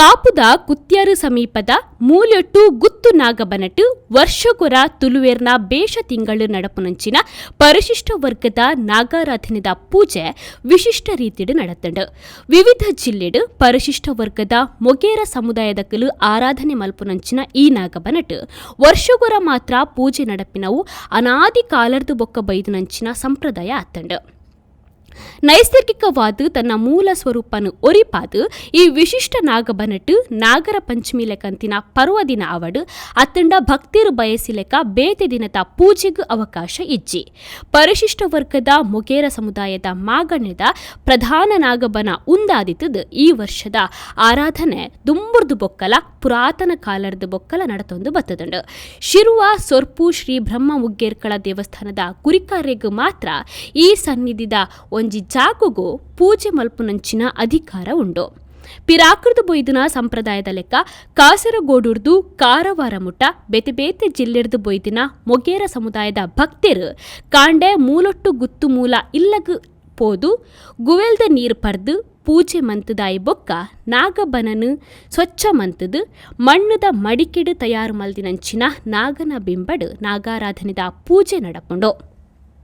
ಕಾಪುದ ಕುತ್ಯಾರು ಸಮೀಪದ ಮೂಲೆಟ್ಟು ಗುತ್ತು ನಾಗಬನಟು ವರ್ಷಕುರ ತುಳುವೇರ್ನ ಬೇಷ ತಿಂಗಳು ನಡಪುನಂಚಿನ ಪರಿಶಿಷ್ಟ ವರ್ಗದ ನಾಗಾರಾಧನೆದ ಪೂಜೆ ವಿಶಿಷ್ಟ ರೀತಿಡು ನಡೆತಂಡು. ವಿವಿಧ ಜಿಲ್ಲೆಡು ಪರಿಶಿಷ್ಟ ವರ್ಗದ ಮೊಗೇರ ಸಮುದಾಯದಕ್ಕಲು ಆರಾಧನೆ ಮಲ್ಪುನಂಚಿನ ಈ ನಾಗಬನಟ್ ವರ್ಷಗೊರ ಮಾತ್ರ ಪೂಜೆ ನಡಪಿನವು ಅನಾದಿ ಕಾಲರ್ದು ಬೊಕ್ಕ ಬೈದುನಂಚಿನ ಸಂಪ್ರದಾಯ ಆತಂಡು. ನೈಸರ್ಗಿಕವಾದ ತನ್ನ ಮೂಲ ಸ್ವರೂಪನು ಒರಿಪಾದು ಈ ವಿಶಿಷ್ಟ ನಾಗಬನಟು ನಾಗರ ಪಂಚಮಿ ಲೆಕ್ಕಂತಿನ ಪರ್ವದಿನ ಅವಡು, ಅತ್ತಂಡ ಭಕ್ತಿರು ಬಯಸಿಲೆಕ ಬೇತೆ ದಿನದ ಪೂಜೆಗೂ ಅವಕಾಶ ಇಜ್ಜಿ. ಪರಿಶಿಷ್ಟ ವರ್ಗದ ಮೊಗೇರ ಸಮುದಾಯದ ಮಾಗಣ್ಯದ ಪ್ರಧಾನ ನಾಗಬನ ಉಂದಾದಿತದ ಈ ವರ್ಷದ ಆರಾಧನೆ ದುಂಬುರ್ದು ಬೊಕ್ಕಲ, ಪುರಾತನ ಕಾಲರ್ದು ಬೊಕ್ಕಲ ನಡತೊಂದು ಬತ್ತದಂಡು. ಶಿರುವ, ಸೊರ್ಪು, ಶ್ರೀ ಬ್ರಹ್ಮ ಮುಗ್ಗೇರ್ಕಳ ದೇವಸ್ಥಾನದ ಕುರಿಕಾರ್ಯಗೂ ಮಾತ್ರ ಈ ಸನ್ನಿಧಿದ ಒಂಜಿ ಜಾಗುಗು ಪೂಜೆ ಮಲ್ಪುನಂಚಿನ ಅಧಿಕಾರ ಉಂಡು. ಪಿರಾಕೃತ ಬೊಯ್ದಿನ ಸಂಪ್ರದಾಯದ ಲೆಕ್ಕ ಕಾಸರಗೋಡುರ್ದು ಕಾರವಾರ ಮುಟ್ಟ ಬೇತೆ ಬೇತೆ ಜಿಲ್ಲೆರ್ದು ಬೊಯ್ದಿನ ಮೊಗೇರ ಸಮುದಾಯದ ಭಕ್ತರು ಕಾಂಡೆ ಮೂಲೊಟ್ಟು ಗುತ್ತು ಮೂಲ ಇಲ್ಲಗ ಪೋದು, ಗುವೆಲ್ದ ನೀರು ಪರ್ದು, ಪೂಜೆ ಮಂತದಾಯಿ ಬೊಕ್ಕ ನಾಗಬನನು ಸ್ವಚ್ಛ ಮಂತದು, ಮಣ್ಣದ ಮಡಿಕೆಡು ತಯಾರು ಮಲ್ದಿನಂಚಿನ ನಾಗನ ಬಿಂಬಡು ನಾಗಾರಾಧನೆದ ಪೂಜೆ ನಡಪುಂಡು.